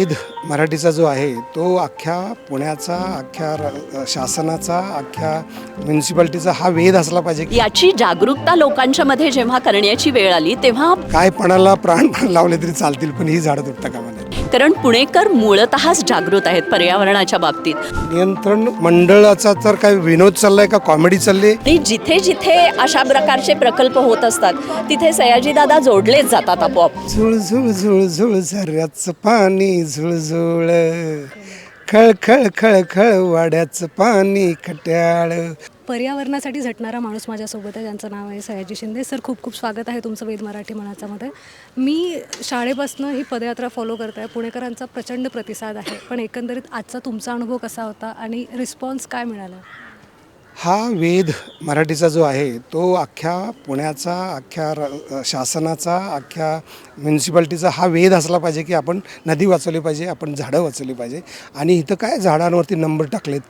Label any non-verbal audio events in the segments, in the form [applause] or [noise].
वेध मराठीचा जो आहे तो अख्ख्या पुण्याचा अख्ख्या शासनाचा अख्ख्या म्युन्सिपाल्टीचा हा वेध असला पाहिजे. याची जागरूकता लोकांच्या मध्ये जेव्हा करण्याची वेळ आली तेव्हा काय पणाला प्राण लावले तरी चालतील पण ही झाडं तुटता कामा कारण पुणेकर मूळतःच जागृत आहेत पर्यावरणाच्या बाबतीत. नियंत्रण मंडळाचा तर काय विनोद चाललाय का? कॉमेडी चालली आणि जिथे जिथे अशा प्रकारचे प्रकल्प होत असतात तिथे सयाजीदादा जोडलेच जातात आपोआप. झुळ झुळ झुळ झुळ झऱ्याचं पाणी झुळझुळ खळ खळ खळ खळ वाड्याचं पाणी खट्याळ. पर्यावरणासाठी झटणारा माणूस माझ्यासोबत आहे. ज्यांचं नाव आहे सयाजी शिंदे. सर खूप खूप स्वागत आहे तुमचं वेद मराठी मनाचामध्ये मी शाळेपासून ही पदयात्रा फॉलो करत आहे पुणेकरांचा प्रचंड प्रतिसाद आहे. पण एकंदरीत आजचा तुमचा अनुभव कसा होता आणि रिस्पॉन्स काय मिळाला? हा वेध मराठीचा जो आहे तो अख्ख्या पुण्याचा अख्ख्या र- शासनाचा अख्ख्या म्युन्सिपाल्टीचा हा वेध असला पाहिजे की आपण नदी वाचवली पाहिजे आपण झाडं वाचवली पाहिजे. आणि इथं काय झाडांवरती नंबर टाकलेत?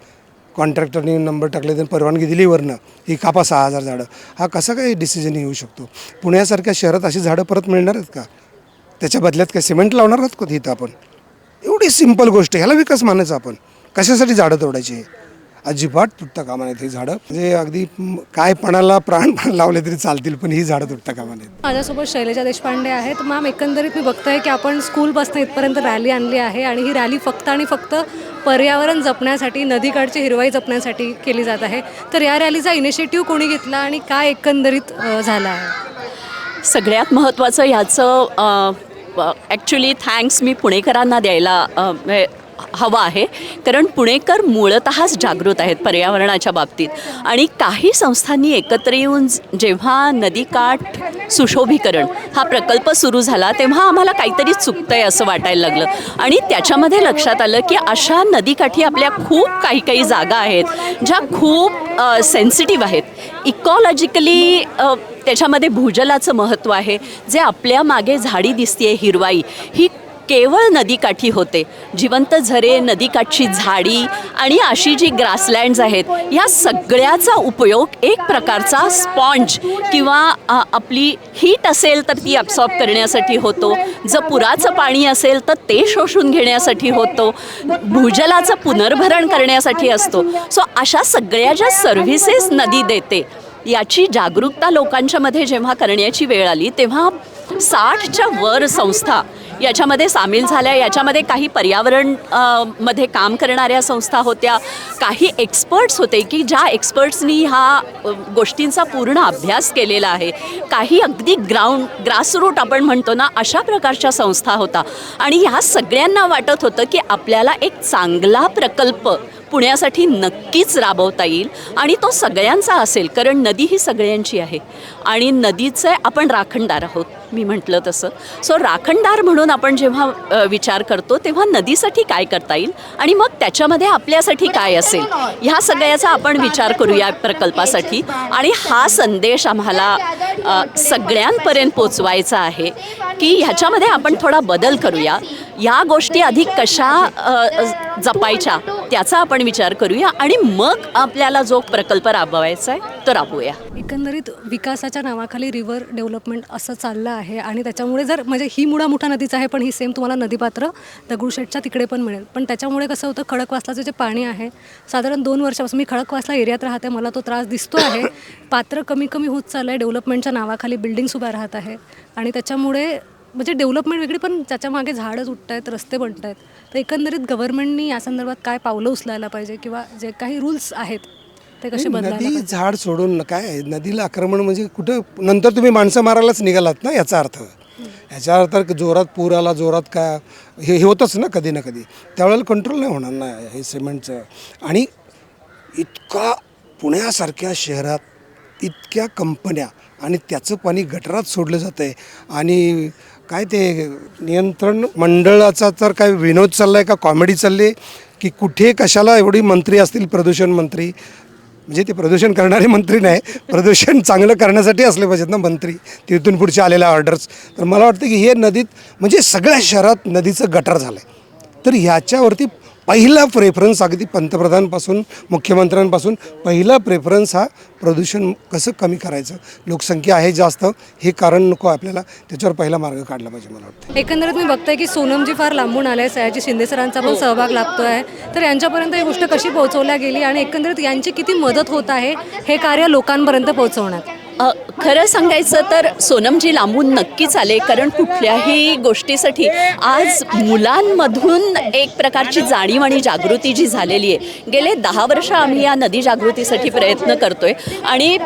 कॉन्ट्रॅक्टरने नंबर टाकले तर परवानगी दिली वरनं. ही कापा सहा हजार झाडं. हा कसा काय डिसिजन येऊ शकतो? पुण्यासारख्या शहरात अशी झाडं परत मिळणार आहेत का? त्याच्या बदल्यात काय सिमेंट लावणार आहोत का तिथं आपण? एवढी सिंपल गोष्ट ह्याला विकास मानायचा आपण. कशासाठी झाडं तोडायची? आहे अजिबात तुटता कामा नयेत ही झाडं. म्हणजे अगदी काय पणाला प्राण [laughs] पण लावले तरी चालतील पण ही झाडं तुटता कामा नयेत. माझ्यासोबत शैलजा देशपांडे आहेत. मॅम एकंदरीत मी बघतोय की आपण स्कूलपासून इथपर्यंत रॅली आणली आहे आणि ही रॅली फक्त आणि फक्त पर्यावरण जपण्यासाठी नदीकाठची हिरवाई जपण्यासाठी केली जात आहे. तर या रॅलीचा इनिशिएटिव्ह कोणी घेतला आणि काय एकंदरीत झालं आहे? सगळ्यात महत्त्वाचं ह्याचं ॲक्च्युली थँक्स मी पुणेकरांना द्यायला म्हणजे हवं आहे. कारण पुणेकर मूळतःच जागृत आहेत पर्यावरणाच्या बाबतीत. आणि काही संस्थांनी एकत्र येऊन जेव्हा नदीकाठ सुशोभीकरण हा प्रकल्प सुरू झाला तेव्हा आम्हाला काहीतरी चुकतं आहे असं वाटायला लागलं. आणि त्याच्यामध्ये लक्षात आलं की अशा नदीकाठी आपल्या खूप काही काही जागा आहेत ज्या खूप सेन्सिटिव्ह आहेत. इकॉलॉजिकली त्याच्यामध्ये भूजलाचं महत्त्व आहे. जे आपल्या मागे झाडी दिसते हिरवाई ही केवळ नदीकाठी होते. जिवंत झरे नदीकाठची झाडी आणि अशी जी ग्रासलँड्स आहेत ह्या सगळ्याचा उपयोग एक प्रकारचा स्पॉन्ज किंवा आपली हीट असेल तर ती ॲब्सॉर्ब करण्यासाठी होतो. जर पुराचं पाणी असेल तर ते शोषून घेण्यासाठी होतो. भूजलाचं पुनर्भरण करण्यासाठी असतो. सो अशा सगळ्या ज्या सर्व्हिसेस नदी देते याची जागरूकता लोकांच्यामध्ये जेव्हा करण्याची वेळ आली तेव्हा साठच्या वर संस्था याच्यामध्ये सामील झाल्या याच्यामध्ये काही पर्यावरणमध्ये काम करणाऱ्या संस्था होत्या काही एक्सपर्ट्स होते की ज्या एक्सपर्ट्सनी ह्या गोष्टींचा पूर्ण अभ्यास केलेला आहे. काही अगदी ग्राउंड ग्रासरूट आपण म्हणतो ना अशा प्रकारच्या संस्था होता. आणि ह्या सगळ्यांना वाटत होतं की आपल्याला एक चांगला प्रकल्प पुण्यासाठी नक्कीच राबवता येईल आणि तो सगळ्यांचा असेल कारण नदी ही सगळ्यांची आहे. आणि नदीचे आपण राखणदार आहोत. मी म्हटलं तसं. सो राखणदार म्हणून आपण जेव्हा विचार करतो तेव्हा नदीसाठी काय करता येईल? आणि मग त्याच्यामध्ये आपल्यासाठी काय असेल? ह्या सगळ्याचा आपण विचार करूया प्रकल्पासाठी. आणि हा संदेश आम्हाला सगळ्यांपर्यंत पोचवायचा आहे की ह्याच्यामध्ये आपण थोडा बदल करूया. या गोष्टी अधिक कशा जपायच्या त्याचा आपण विचार करूया. आणि मग आपल्याला जो प्रकल्प राबवायचा आहे तो राबवूया. एकंदरीत विकासाच्या नावाखाली रिव्हर डेव्हलपमेंट असं चाललं आहे. आणि त्याच्यामुळे जर म्हणजे ही मुळा मोठा नदीच आहे पण ही सेम तुम्हाला नदीपात्र दगडूशेठच्या तिकडे पण मिळेल. पण त्याच्यामुळे कसं होतं खडकवासलाचं जे पाणी आहे साधारण दोन वर्षापासून मी खडकवासला एरियात राहते मला तो त्रास दिसतो आहे. [coughs] पात्र कमी कमी होत चाललं आहे डेव्हलपमेंटच्या नावाखाली बिल्डिंग्स उभ्या राहत आहे. आणि त्याच्यामुळे म्हणजे डेव्हलपमेंट वेगळी पण त्याच्यामागे झाडं उठत आहेत रस्ते बनत आहेत तर एकंदरीत गव्हर्नमेंटनी या संदर्भात काय पावलं उचलायला पाहिजे किंवा जे काही रूल्स आहेत ते कसे नदी झाड सोडून काय नदीला आक्रमण म्हणजे कुठं नंतर तुम्ही माणसं मारायलाच निघालात ना याचा अर्थ. याचा अर्थ जोरात पूर आला जोरात का हे हे होतंच ना कधी ना कधी. त्यावेळेला कंट्रोल नाही होणार ना हे सिमेंटचं. आणि इतका पुण्यासारख्या शहरात इतक्या कंपन्या आणि त्याचं पाणी गटरात सोडलं जातं आहे आणि काय ते नियंत्रण मंडळाचा तर काय विनोद चालला आहे का कॉमेडी चालली? आहे की कुठे कशाला एवढी मंत्री असतील प्रदूषण मंत्री? म्हणजे ते प्रदूषण करणारे मंत्री नाही प्रदूषण चांगलं करण्यासाठी असले पाहिजेत ना मंत्री. तिथून पुढच्या आलेल्या ऑर्डर्स तर मला वाटतं की हे नदीत म्हणजे सगळ्या शहरात नदीचं गटार झालं आहे तर ह्याच्यावरती पहिला प्रेफरन्स अगदी पंतप्रधानपासून मुख्यमंत्र्यांपासून पहिला प्रेफरन्स हा प्रदूषण कसं कमी करायचं? लोकसंख्या आहे जास्त हे कारण नको आपल्याला. त्याच्यावर पहिला मार्ग काढला पाहिजे मला वाटतं. एकंदरीत मी बघते की सोनमजी फार लांबून आले सयाजी शिंदे सरांचा पण सहभाग लाभतो आहे तर यांच्यापर्यंत ही गोष्ट कशी पोहोचवल्या गेली आणि एकंदरीत यांची किती मदत होत आहे हे कार्य लोकांपर्यंत पोहोचवण्यात? खरं सांगायचं तर सोनमजी लांबून नक्कीच आले कारण कुठल्याही गोष्टीसाठी आज मुलांमधून एक प्रकारची जाणीव आणि जागृती जी झालेली आहे. गेले दहा वर्ष आम्ही या नदी जागृतीसाठी प्रयत्न करतोय आणि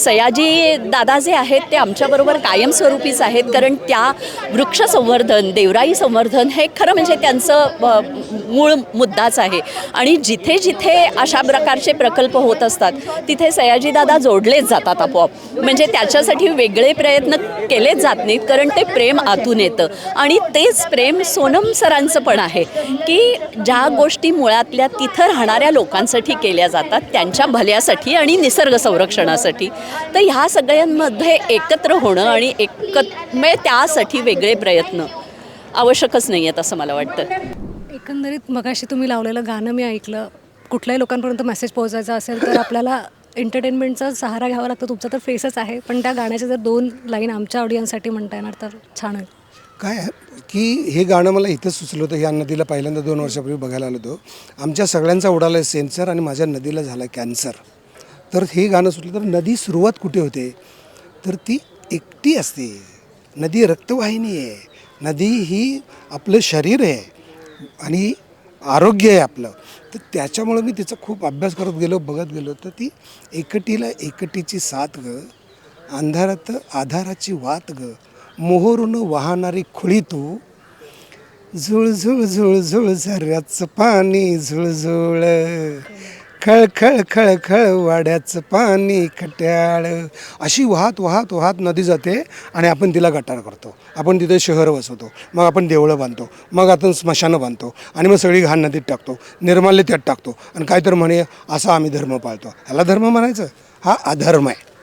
सयाजी दादा जे आहेत ते आमच्याबरोबर कायमस्वरूपीच आहेत कारण त्या वृक्ष संवर्धन देवराई संवर्धन हे खरं म्हणजे त्यांचं मूळ मुद्दाच आहे. आणि जिथे जिथे अशा प्रकारचे प्रकल्प होत असतात तिथे सयाजीदादा जोडलेच जातात आपोआप. म्हणजे त्याच्यासाठी वेगळे प्रयत्न केलेच जात नाहीत कारण ते प्रेम आतून येतं. आणि तेच प्रेम सोनम सरांचं पण आहे की ज्या गोष्टी मुळातल्या तिथं राहणाऱ्या लोकांसाठी केल्या जातात त्यांच्या भल्यासाठी आणि निसर्ग संरक्षणासाठी. तर ह्या सगळ्यांमध्ये एकत्र होणं आणि एकत म्हणजे त्यासाठी वेगळे प्रयत्न आवश्यकच नाही आहेत असं मला वाटतं. एकंदरीत मगाशी तुम्ही लावलेलं गाणं मी ऐकलं. कुठल्याही लोकांपर्यंत मेसेज पोहोचायचा असेल तर आपल्याला एंटरटेनमेंटचा सहारा घ्यावा लागतो तुमचा तर फेसच आहे. पण त्या गाण्याचे जर दोन लाईन आमच्या ऑडियन्ससाठी म्हणता येणार तर छान होईल काय की हे गाणं मला इथंच सुचलं होतं ह्या नदीला पहिल्यांदा दोन वर्षापूर्वी बघायला आलो होतो. आमच्या सगळ्यांचा उडाला आहे सेन्सर आणि माझ्या नदीला झाला कॅन्सर. तर हे गाणं सुचलं तर नदी सुरुवात कुठे होते? तर ती एकटी असते. नदी रक्तवाहिनी आहे. नदी ही आपलं शरीर आहे. आणि आरोग्य आहे आपलं. तर त्याच्यामुळं मी तिचा खूप अभ्यास करत गेलो बघत गेलो. तर ती एकटीला एकटीची साथ ग अंधारात आधाराची वात ग मोहरून वाहणारी खुळी तू झुळझुळ झुळ झऱ्याचं पाणी झुळझुळ. खळ खळ खळ खळ वाड्याचं पाणी खट्याळ. अशी वाहत वाहत वाहत नदी जाते आणि आपण तिला गटार करतो. आपण तिथे शहर वसवतो. मग आपण देवळं बांधतो. मग आपण स्मशानं बांधतो. आणि मग सगळी घाण नदीत टाकतो. निर्माल्य त्यात टाकतो. आणि काहीतरी म्हणे असा आम्ही धर्म पाळतो. ह्याला धर्म म्हणायचं? हा अधर्म आहे.